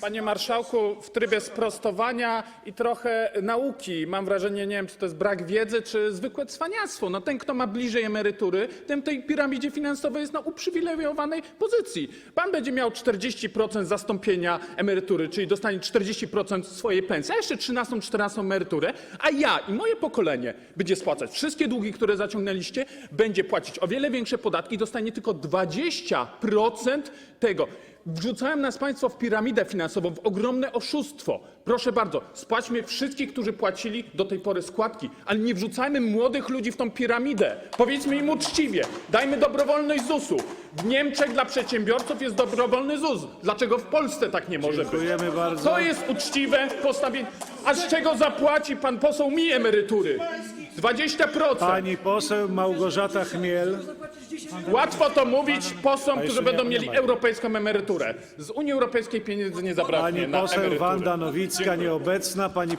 Panie marszałku, w trybie sprostowania i trochę nauki. Mam wrażenie, nie wiem, czy to jest brak wiedzy, czy zwykłe cwaniactwo. No ten, kto ma bliżej emerytury, tym w tej piramidzie finansowej jest na uprzywilejowanej pozycji. Pan będzie miał 40% zastąpienia emerytury, czyli dostanie 40% swojej pensji, a jeszcze 13, 14 emeryturę, a ja i moje pokolenie będzie spłacać wszystkie długi, które zaciągnęliście, będzie płacić o wiele większe podatki dostanie tylko 20% tego. Wrzucałem nas Państwo w piramidę finansową, w ogromne oszustwo. Proszę bardzo, spłaćmy wszystkich, którzy płacili do tej pory składki, ale nie wrzucajmy młodych ludzi w tą piramidę. Powiedzmy im uczciwie, dajmy dobrowolność ZUS-u. W Niemczech dla przedsiębiorców jest dobrowolny ZUS. Dlaczego w Polsce tak nie może być? Dziękujemy bardzo. To jest uczciwe postawienie. A z czego zapłaci pan poseł mi emerytury? 20%. Pani poseł Małgorzata Chmiel. Łatwo to mówić posłom, którzy będą mieli europejską emeryturę. Z Unii Europejskiej pieniędzy nie zabraknie Pani na poseł. Wanda Nowicka nieobecna. Pani